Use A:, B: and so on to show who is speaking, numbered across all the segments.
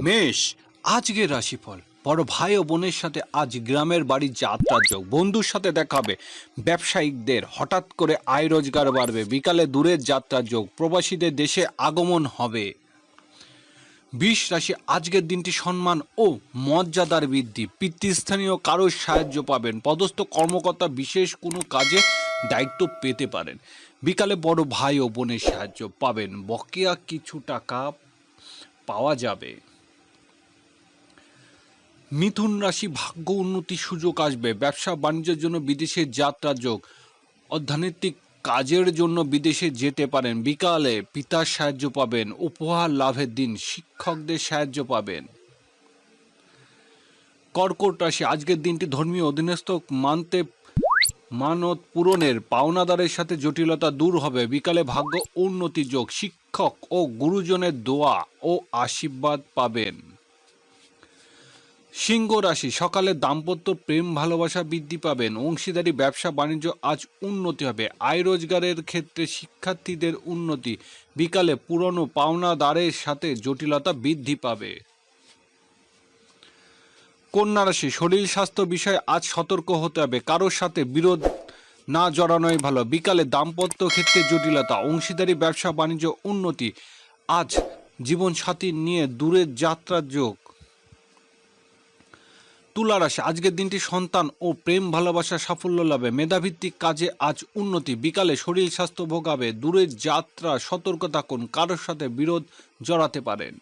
A: মেষ, আজকের রাশিফল। বড় ভাই ও বোনের সাথে আজ গ্রামের বাড়ির যাত্রার যোগ। বন্ধুর সাথে দেখা হবে। ব্যবসায়িকদের হঠাৎ করে আয় রোজগার বাড়বে। বিকালে দূরের যাত্রার যোগ। প্রবাসীদের দেশে আগমন হবে। বিশ রাশি, আজকের দিনটি সম্মান ও মর্যাদার বৃদ্ধি। পিতৃস্থানীয় কারোর সাহায্য পাবেন। পদস্থ কর্মকর্তা বিশেষ কোনো কাজে দায়িত্ব পেতে পারেন। বিকালে বড় ভাই ও বোনের সাহায্য পাবেন। বকেয়া কিছু টাকা পাওয়া যাবে। মিথুন রাশি ভাগ্য উন্নতির সুযোগ আসবে। ব্যবসা বাণিজ্যের জন্য বিদেশে যাত্রা যোগ। অর্থনৈতিক কাজের জন্য বিদেশে যেতে পারেন। বিকালে পিতার সাহায্য পাবেন, উপহার লাভের দিন শিক্ষকদের সাহায্য পাবেন। কর্কট রাশি, আজকের দিনটি ধর্মীয় অধীনস্থ মানতে মানত পূরণের পাওনাদারের সাথে জটিলতা দূর হবে। বিকালে ভাগ্য উন্নতি যোগ। শিক্ষক ও গুরুজনের দোয়া ও আশীর্বাদ পাবেন। সিংহ রাশি, সকালে দাম্পত্য প্রেম ভালোবাসা বৃদ্ধি পাবেন। অংশীদারি, ব্যবসা, বাণিজ্য আজ উন্নতি হবে। আয় রোজগারের ক্ষেত্রে শিক্ষার্থীদের উন্নতি। বিকালে পুরনো পাওনাদারের সাথে জটিলতা বৃদ্ধি পাবে। কন্যা রাশি, শরীর স্বাস্থ্য বিষয়ে আজ সতর্ক হতে হবে। কারোর সাথে বিরোধ না জড়ানোই ভালো। বিকালে দাম্পত্য ক্ষেত্রে জটিলতা, অংশীদারি, ব্যবসা, বাণিজ্য উন্নতি আজ জীবনসাথী নিয়ে দূরের যাত্রার যোগ। তুলা রাশি আজকের দিনটি সন্তান ও প্রেম, ভালোবাসা, সাফল্য লাভে। মেধাভিত্তিক কাজে আজ উন্নতি। বিকালে শরীর স্বাস্থ্য ভোগাবে। দূরের যাত্রা সতর্ক থাকুন কারোর সাথে বিরোধ জড়াতে পারেন?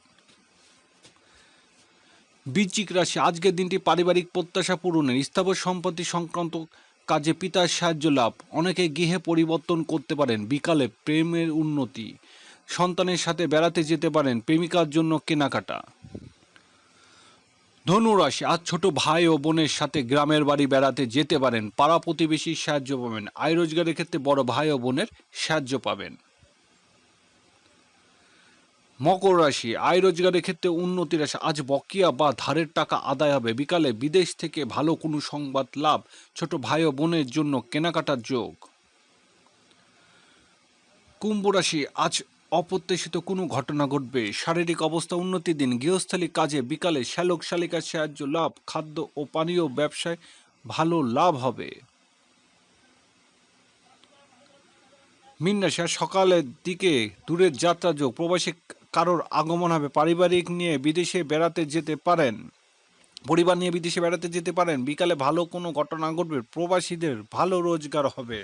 A: বৃশ্চিক রাশি, আজকের দিনটি পারিবারিক প্রত্যাশা পূরণের। স্থাবর সম্পত্তি সংক্রান্ত কাজে পিতার সাহায্য লাভ। অনেকে গৃহে পরিবর্তন করতে পারেন। বিকালে প্রেমের উন্নতি। সন্তানের সাথে বেড়াতে যেতে পারেন। প্রেমিকার জন্য কেনাকাটা। ধনুরাশি, আজ ছোট ভাই ও বোনের সাথে গ্রামের বাড়ি বেড়াতে যেতে পারেন। পাড়া প্রতিবেশীর সাহায্য পাবেন। আয় রোজগারের ক্ষেত্রে বড় ভাই ও বোনের সাহায্য পাবেন। মকর রাশি, আয় রোজগারের ক্ষেত্রে উন্নতির আশা আজ বকেয়া বা ধারের টাকা আদায় হবে। বিকালে বিদেশ থেকে ভালো কোনো সংবাদ লাভ ছোট ভাই ও বোনের জন্য কেনাকাটার যোগ। কুম্ভ রাশি, আজ অপ্রত্যাশিত কোনো ঘটনা ঘটবে। শারীরিক অবস্থা উন্নতির দিন। গৃহস্থালী কাজে বিকালে শ্যালক শালিকার সাহায্য লাভ, খাদ্য ও পানীয় ব্যবসায় ভালো লাভ হবে। মীন রাশি সকালের দিকে দূরের যাত্রা যোগ। প্রবাসী কারোর আগমন হবে। পারিবারিক নিয়ে বিদেশে বেড়াতে যেতে পারেন। পরিবার নিয়ে বিদেশে বেড়াতে যেতে পারেন। বিকালে ভালো কোনো ঘটনা ঘটবে। প্রবাসীদের ভালো রোজগার হবে।